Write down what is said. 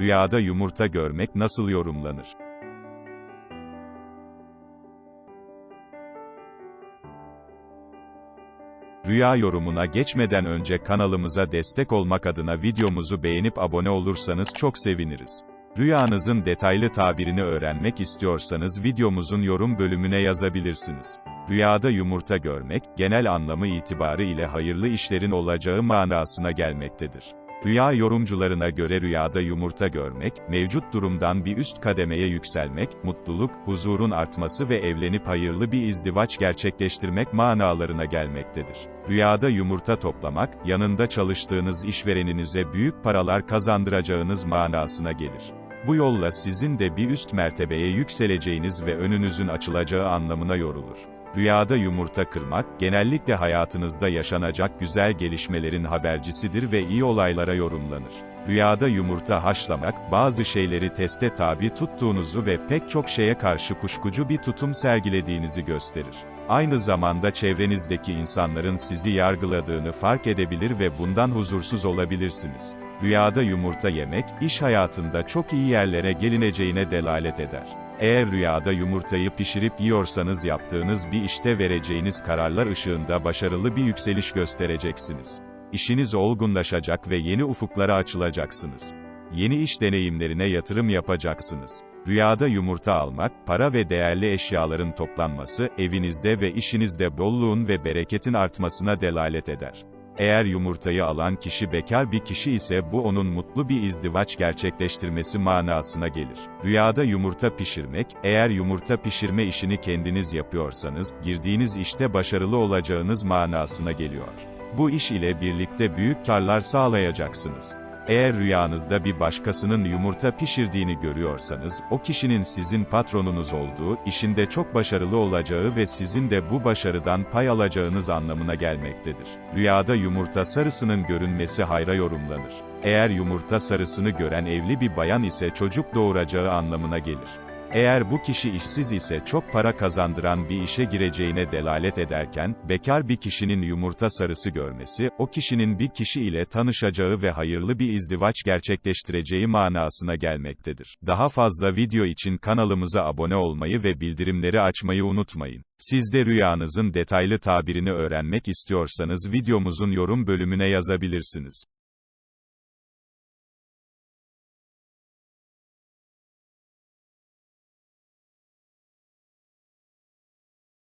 Rüyada yumurta görmek nasıl yorumlanır? Rüya yorumuna geçmeden önce kanalımıza destek olmak adına videomuzu beğenip abone olursanız çok seviniriz. Rüyanızın detaylı tabirini öğrenmek istiyorsanız videomuzun yorum bölümüne yazabilirsiniz. Rüyada yumurta görmek, genel anlamı itibarı ile hayırlı işlerin olacağı manasına gelmektedir. Rüya yorumcularına göre rüyada yumurta görmek, mevcut durumdan bir üst kademeye yükselmek, mutluluk, huzurun artması ve evlenip hayırlı bir izdivaç gerçekleştirmek manalarına gelmektedir. Rüyada yumurta toplamak, yanında çalıştığınız işvereninize büyük paralar kazandıracağınız manasına gelir. Bu yolla sizin de bir üst mertebeye yükseleceğiniz ve önünüzün açılacağı anlamına yorulur. Rüyada yumurta kırmak, genellikle hayatınızda yaşanacak güzel gelişmelerin habercisidir ve iyi olaylara yorumlanır. Rüyada yumurta haşlamak, bazı şeyleri teste tabi tuttuğunuzu ve pek çok şeye karşı kuşkucu bir tutum sergilediğinizi gösterir. Aynı zamanda çevrenizdeki insanların sizi yargıladığını fark edebilir ve bundan huzursuz olabilirsiniz. Rüyada yumurta yemek, iş hayatında çok iyi yerlere gelineceğine delalet eder. Eğer rüyada yumurtayı pişirip yiyorsanız yaptığınız bir işte vereceğiniz kararlar ışığında başarılı bir yükseliş göstereceksiniz. İşiniz olgunlaşacak ve yeni ufuklara açılacaksınız. Yeni iş deneyimlerine yatırım yapacaksınız. Rüyada yumurta almak, para ve değerli eşyaların toplanması, evinizde ve işinizde bolluğun ve bereketin artmasına delalet eder. Eğer yumurtayı alan kişi bekar bir kişi ise bu onun mutlu bir izdivaç gerçekleştirmesi manasına gelir. Rüyada yumurta pişirmek, eğer yumurta pişirme işini kendiniz yapıyorsanız, girdiğiniz işte başarılı olacağınız manasına geliyor. Bu iş ile birlikte büyük karlar sağlayacaksınız. Eğer rüyanızda bir başkasının yumurta pişirdiğini görüyorsanız, o kişinin sizin patronunuz olduğu, işinde çok başarılı olacağı ve sizin de bu başarıdan pay alacağınız anlamına gelmektedir. Rüyada yumurta sarısının görünmesi hayra yorumlanır. Eğer yumurta sarısını gören evli bir bayan ise çocuk doğuracağı anlamına gelir. Eğer bu kişi işsiz ise çok para kazandıran bir işe gireceğine delalet ederken, bekar bir kişinin yumurta sarısı görmesi, o kişinin bir kişi ile tanışacağı ve hayırlı bir izdivaç gerçekleştireceği manasına gelmektedir. Daha fazla video için kanalımıza abone olmayı ve bildirimleri açmayı unutmayın. Siz de rüyanızın detaylı tabirini öğrenmek istiyorsanız videomuzun yorum bölümüne yazabilirsiniz.